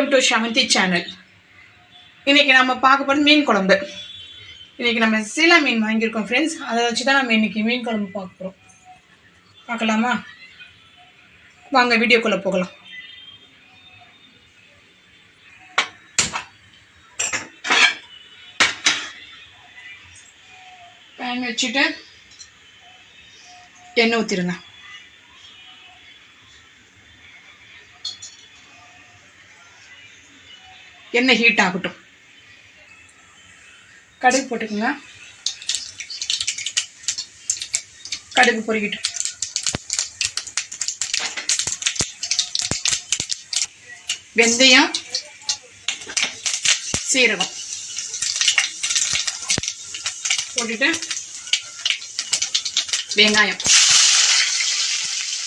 Welcome to Shamanthi channel இன்றைக்கி நம்ம பார்க்க போகிறது மீன் குழம்பு. இன்றைக்கி நம்ம சீலா மீன் வாங்கியிருக்கோம் ஃப்ரெண்ட்ஸ் அதை வச்சு தான் நம்ம இன்றைக்கி மீன் குழம்பு பார்க்க போகிறோம் பார்க்கலாமா? வாங்க வீடியோக்குள்ளே போகலாம். பேன் வச்சுட்டு எண்ணெய் ஊற்றிருந்தேன் எண்ணெய் ஹீட் ஆகட்டும். கடுகு போட்டுக்கோங்க. கடுகு பொறிக்கிட்டு வெந்தயம் சீரகம் போட்டுட்டு வெங்காயம்.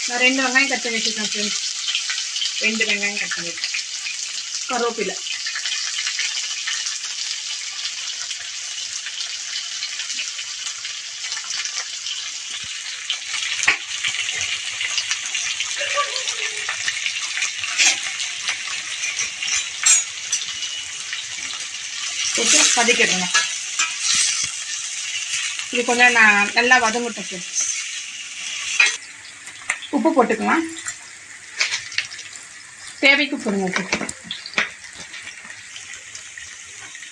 நான் ரெண்டு வெங்காயம் கட்ட வச்சுருக்கேன் ஃப்ரெண்ட்ஸ் ரெண்டு வெங்காயம் கட்ட பண்ணிருக்கேன் கருவேப்பிலை போட்டு வதக்கிடுங்க. இது கொஞ்சம் நான் நல்லா வதங்கட்டும். ஃப்ரெண்ட்ஸ் உப்பு போட்டுக்கலாம். தேவைக்கு போடுங்க உப்பு.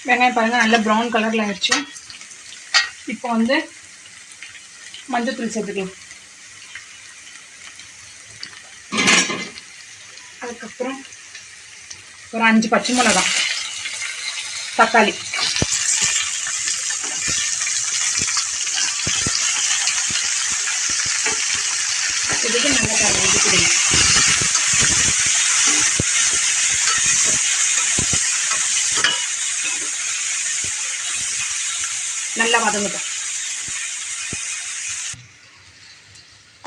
வெங்காயம் பாருங்கள் நல்லா ப்ரௌன் கலரில் ஆயிடுச்சு. இப்போ வந்து மஞ்சத்தூள் சேர்த்துக்கலாம். அதுக்கப்புறம் ஒரு அஞ்சு பச்சை மிளகா தக்காளி இதுக்கு நல்லா கரை ஊற்றிக்கிடுங்க நல்லா வதங்கட்டும்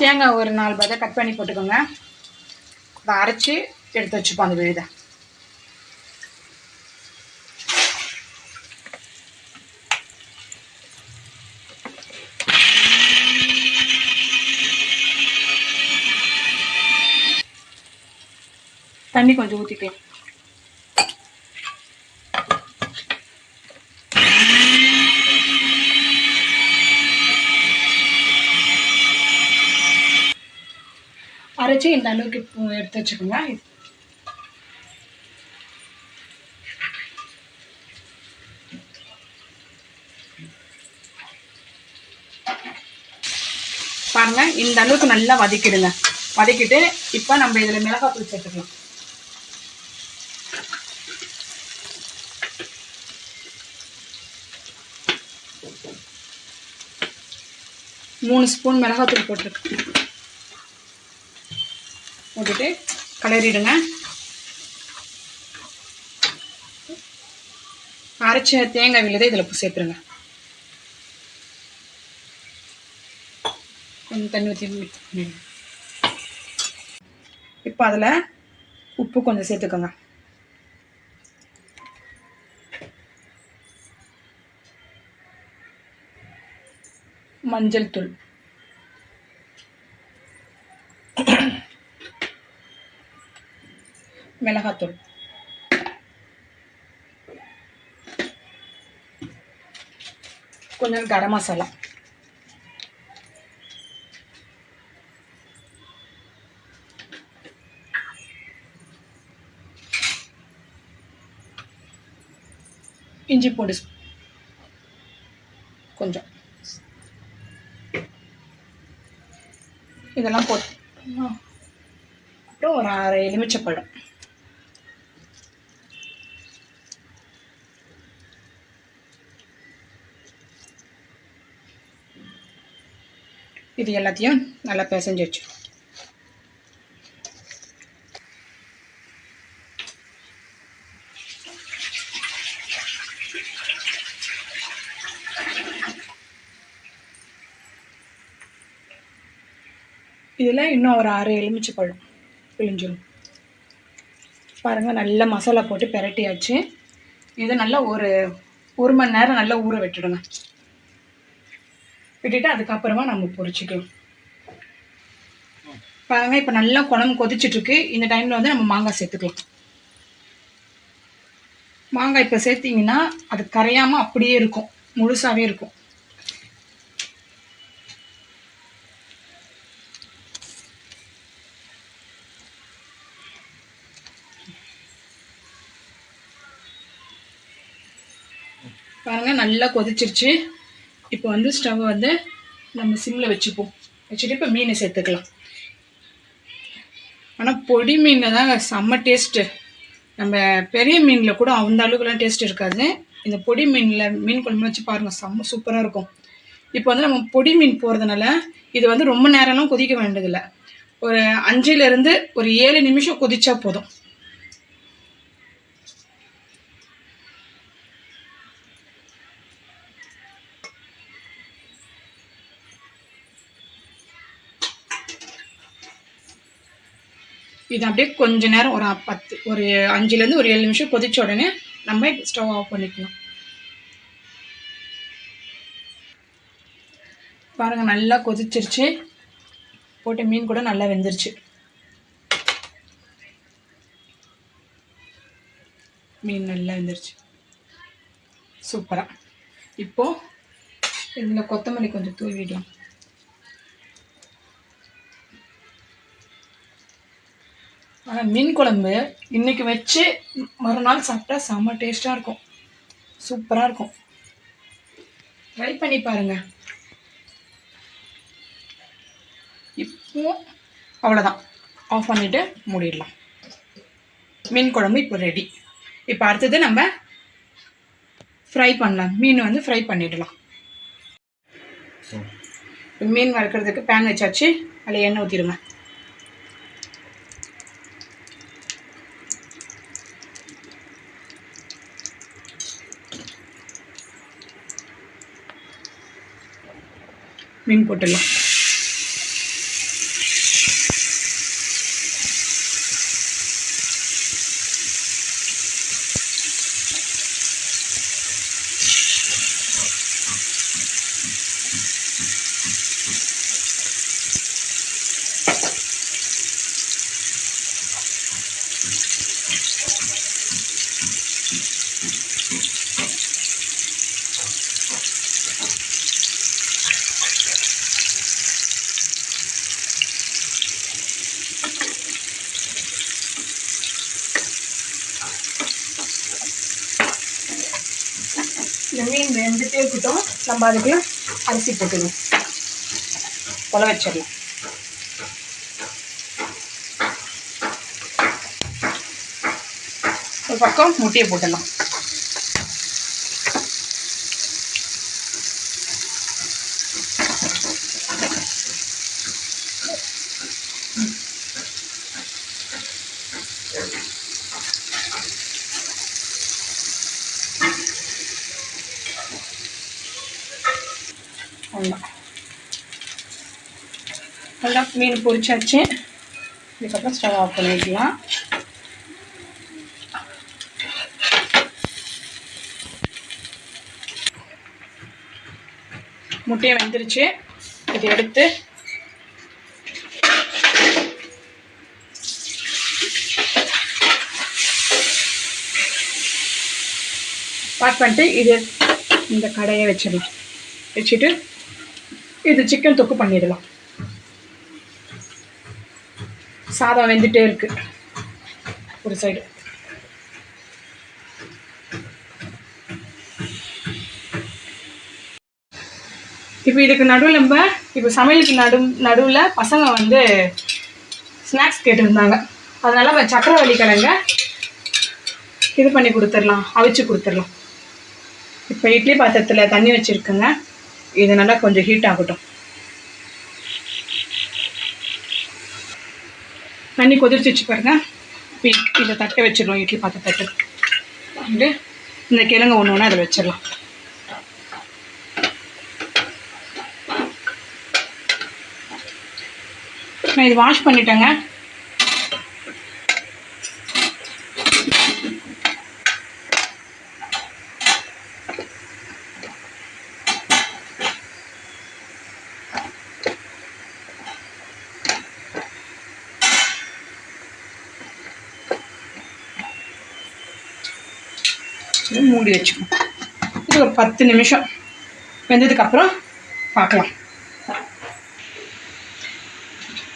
தேங்காய் ஒரு நாலு பதை கட் பண்ணி போட்டுக்கோங்க. அதை அரைச்சி எடுத்து வச்சுப்போம் அந்த விழுதை. தண்ணி கொஞ்சம் ஊற்றிக்கலாம் அரைச்சி இந்த அளவுக்கு எடுத்து வச்சுக்கோங்க. பாருங்க இந்த அளவுக்கு நல்லா வதக்கிடுங்க. வதக்கிட்டு இப்போ நம்ம இதில் மிளகாத்தூள் சேர்த்துக்கலாம். மூணு ஸ்பூன் மிளகாத்தூள் போட்டுருக்கோம் போட்டுட்டு கலரிடுங்க. அரைச்ச தேங்காய் விழுதை இதில் சேர்த்துருங்க. கொஞ்சம் தண்ணி ஊற்றி இப்போ அதில் உப்பு கொஞ்சம் சேர்த்துக்கோங்க. மஞ்சள் தூள். மிளகாத்தூள் கொஞ்சம் கரம் மசாலா இஞ்சி பூண்டு கொஞ்சம் இதெல்லாம் போட்டு அப்புறம் ஒரு அரை எலுமிச்சப்பழம் இது எல்லாத்தையும் நல்லா பிசைஞ்சு வச்சிடும் இதில் இன்னும் ஒரு ஆறு எலுமிச்சை பழம் பிழிஞ்சிடும் பாருங்கள் நல்லா மசாலா போட்டு பெரட்டியாச்சு. இதை நல்லா ஒரு ஒரு மணி நேரம் நல்லா ஊற விட்டுடுங்க. விட்டுட்டு அதுக்கப்புறமா நம்ம பொரிச்சிக்கலாம் பாருங்க இப்போ நல்லா குழம்பு கொதிச்சிட்ருக்கு. இந்த டைமில் வந்து நம்ம மாங்காய் சேர்த்துக்கலாம். மாங்காய் இப்போ சேர்த்திங்கன்னா அது கரையாமல் அப்படியே இருக்கும். முழுசாகவே இருக்கும். பாருங்கள் நல்லா கொதிச்சிருச்சு. இப்போ வந்து ஸ்டவ் வந்து நம்ம சிம்மில் வச்சுப்போம். வச்சுட்டு இப்போ மீனை சேர்த்துக்கலாம். ஆனால் பொடி மீனில் தான் செம்ம டேஸ்ட்டு நம்ம பெரிய மீனில் கூட அந்த அளவுக்குலாம் டேஸ்ட் இருக்காது. இந்த பொடி மீனில் மீன் குழம்பு வச்சு பாருங்கள் செம்ம சூப்பராக இருக்கும். இப்போ வந்து நம்ம பொடி மீன் போகிறதுனால இது வந்து ரொம்ப நேரம்லாம் கொதிக்க வேண்டியதில்லை. ஒரு அஞ்சுலேருந்து ஒரு ஏழு நிமிஷம் கொதிச்சா போதும். இது அப்படியே கொஞ்ச நேரம் ஒரு பத்து ஒரு அஞ்சுலேருந்து ஒரு ஏழு நிமிஷம் கொதிச்ச உடனே நம்ம ஸ்டவ் ஆஃப் பண்ணிக்கணும். பாருங்கள் நல்லா கொதிச்சிருச்சு. போட்ட மீன் கூட நல்லா வெந்துருச்சு. மீன் நல்லா வெந்துருச்சு. சூப்பராக இப்போது இதில் கொத்தமல்லி கொஞ்சம் தூவிடலாம் ஆனால் மீன் குழம்பு இன்றைக்கி வச்சு மறுநாள் சாப்பிட்டா செம்ம டேஸ்ட்டாக இருக்கும். சூப்பராக இருக்கும். ட்ரை பண்ணி பாருங்கள் இப்போ அவ்வளோதான் ஆஃப் பண்ணிவிட்டு மூடிடலாம். மீன் குழம்பு இப்போ ரெடி இப்போ அடுத்தது நம்ம ஃப்ரை பண்ணலாம். மீன் வந்து ஃப்ரை பண்ணிடலாம். மீன் வறுக்கிறதுக்கு பேன் வச்சாச்சு. அதில் எண்ணெய் ஊற்றிடுங்க மீன் போட்டுடலாம் இந்த மீன் வெந்துட்டே இருக்கட்டும் நம்ம அதுக்குள்ள அரிசி போட்டுக்கணும். கொல வச்சிடலாம் ஒரு பக்கம் முட்டையை போட்டுடலாம் அவ்வளோதான் நல்லா மீன் பொரிச்சாச்சு. இதுக்கப்புறம் ஸ்டவ் ஆஃப் பண்ணிக்கலாம். முட்டையை வெந்துருச்சு. இதை எடுத்து பேக் பண்ணிட்டு இது இந்த கடையை வச்சிடலாம் வச்சுட்டு இது சிக்கன் தொக்கு பண்ணிடலாம். சாதம் வெந்துட்டே இருக்கு. ஒரு சைடு இப்போ இதுக்கு நடுவில் நம்ம இப்போ சமையலுக்கு நடு நடுவில் பசங்க வந்து ஸ்நாக்ஸ் கேட்டிருந்தாங்க. அதனால் நம்ம சக்கரவள்ளி கிழங்க இது பண்ணி கொடுத்துடலாம் அவிச்சு கொடுத்துடலாம். இப்போ இட்லி பாத்திரத்தில் தண்ணி வச்சுருக்குங்க. இது நல்லா கொஞ்சம் ஹீட் ஆகட்டும். தண்ணி கொதிச்சு வச்சு பாருங்க. இப்போ இதை தட்டை வச்சிடலாம் இட்லி பார்த்து தட்டு. வந்து இந்த கிழங்கு ஒன்று ஒன்று அதில் வச்சிடலாம். நான் இது வாஷ் பண்ணிட்டேங்க. இது மூடி வச்சுக்கணும் இது ஒரு பத்து நிமிஷம். வெந்ததுக்கப்புறம் பார்க்கலாம்.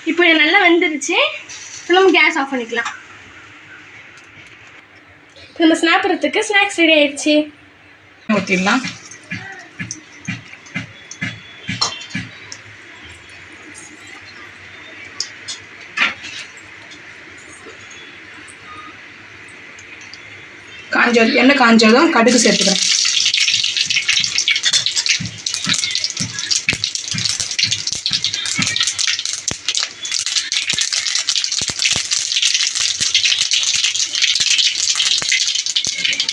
இப்போ நல்லா வெந்துருச்சு. இப்போ நம்ம கேஸ் ஆஃப் பண்ணிக்கலாம். நம்ம சாப்பிட்றதுக்கு ஸ்நாக்ஸ் ரெடி ஆயிடுச்சு. ஊற்றிடலாம் காஞ்ச எண்ணெய் காஞ்சதும் கடுகு சேர்த்துக்கிறேன்.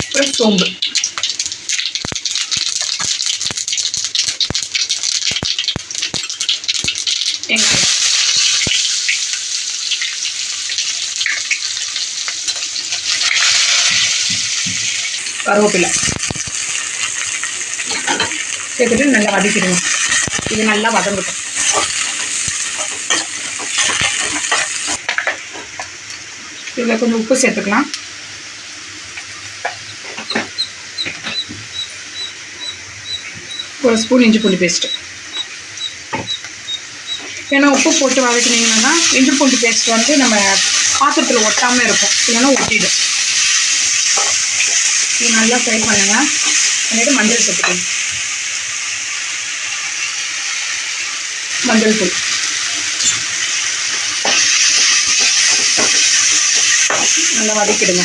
அப்புறம் சோம்பு வெங்காயம் கருவேப்பிலை. சேர்த்துட்டு நல்லா வதக்கிடுவோம் இது நல்லா வதங்கட்டும். இதில் கொஞ்சம் உப்பு சேர்த்துக்கலாம். ஒரு ஸ்பூன் இஞ்சி பூண்டு பேஸ்ட்டு. ஏன்னா உப்பு போட்டு வதக்கினீங்கன்னா இஞ்சி பூண்டு பேஸ்ட் வந்து நம்ம பாத்திரத்தில் ஒட்டாமல் இருக்கும். இல்லைன்னா ஒட்டிடும். இது நல்லா ஃப்ரை பண்ணுங்க. பண்ணிட்டு மஞ்சள் சேர்த்துக்கணும் மஞ்சள் தூள். நல்லா வதக்கிடுங்க.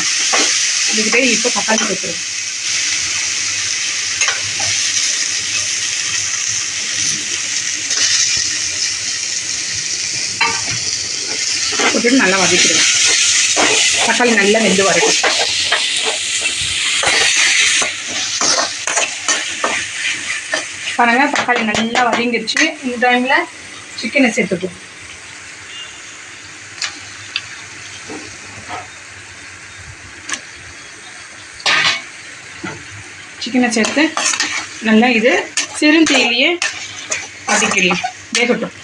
இதுக்கிட்டே இப்போ தக்காளி சேர்த்துருங்க போட்டுட்டு நல்லா வதக்கிடுங்க. தக்காளி நல்லா வெந்து வரட்டும். பாருங்க தக்காளி நல்லா வதங்கிடுச்சு. இந்த டைமில் சிக்கனை சேர்த்துக்கும் சிக்கனை சேர்த்து நல்லா இது சிறுந்தீயிலேயே வதக்கிடலாம். வேகட்டும்.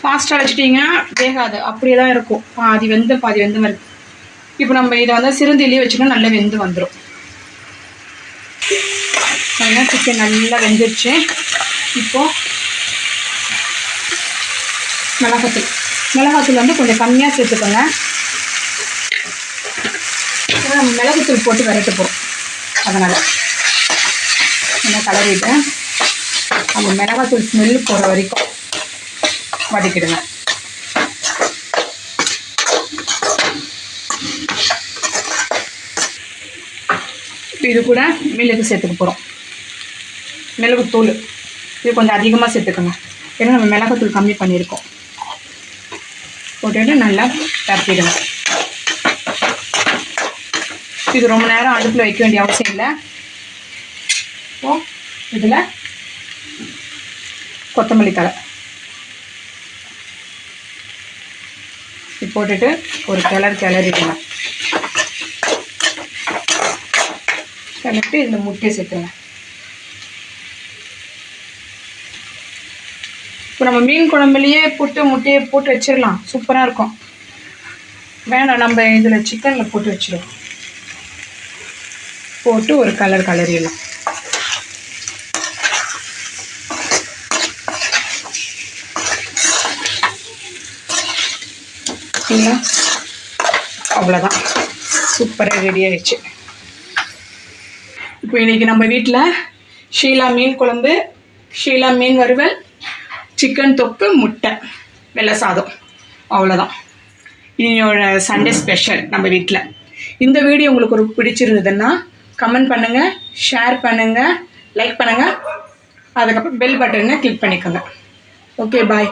ஃபாஸ்ட்டாக வச்சுட்டிங்கன்னா வேகாது. அப்படியே தான் இருக்கும். பாதி வெந்து பாதி வெந்து மாதிரி இப்போ நம்ம இதை வந்து சிறுந்திலேயே வச்சுன்னா நல்லா வெந்து வந்துடும் நல்லா சிக்கன் நல்லா வெந்துருச்சு. இப்போது மிளகாத்தூள். மிளகாத்தூள் வந்து கொஞ்சம் கம்மியாக சேர்த்துக்கோங்க. நம்ம மிளகுத்தூள் போட்டு விரட்ட போகிறோம் அதனால் நல்லா கலரிட்டு அந்த மிளகாத்தூள் ஸ்மெல் போகிற வரைக்கும் வதக்கிடுவேன் இப்போ இது கூட மிளகு சேர்த்துக்க போகிறோம் மிளகு தூள். இது கொஞ்சம் அதிகமாக சேர்த்துக்கோங்க. ஏன்னா நம்ம மிளகுத்தூள் கம்மி பண்ணியிருக்கோம். போட்டுட்டு நல்லா தப்பிடுங்க இது ரொம்ப நேரம் அடுப்பில் வைக்க வேண்டிய அவசியம் இல்லை. இப்போ இதில் கொத்தமல்லி தலை இது போட்டுட்டு ஒரு கிளறு கிளறிடுங்க. கிளறிட்டு இந்த முட்டையை சேர்த்துங்க இப்போ நம்ம மீன் குழம்புலையே போட்டு முட்டையை போட்டு வச்சிடலாம். சூப்பராக இருக்கும். வேணாம் நம்ம இதில் சிக்கனில் போட்டு வச்சிடுவோம் போட்டு ஒரு கலர் கலரிடலாம். சரிங்களா அவ்வளோதான் சூப்பராக ரெடி ஆயிடுச்சு. இப்போ இன்றைக்கி நம்ம வீட்டில் ஷீலா மீன் குழம்பு ஷீலா மீன் வறுவல் சிக்கன் தொக்கு முட்டை வெள்ளை சாதம். அவ்வளோதான் இனியோட சண்டே ஸ்பெஷல் நம்ம வீட்டில் இந்த வீடியோ உங்களுக்கு ஒரு பிடிச்சிருந்ததுன்னா கமெண்ட் பண்ணுங்கள் ஷேர் பண்ணுங்கள் லைக் பண்ணுங்கள் அதுக்கப்புறம் பெல் பட்டனை கிளிக் பண்ணிக்கோங்க. Okay bye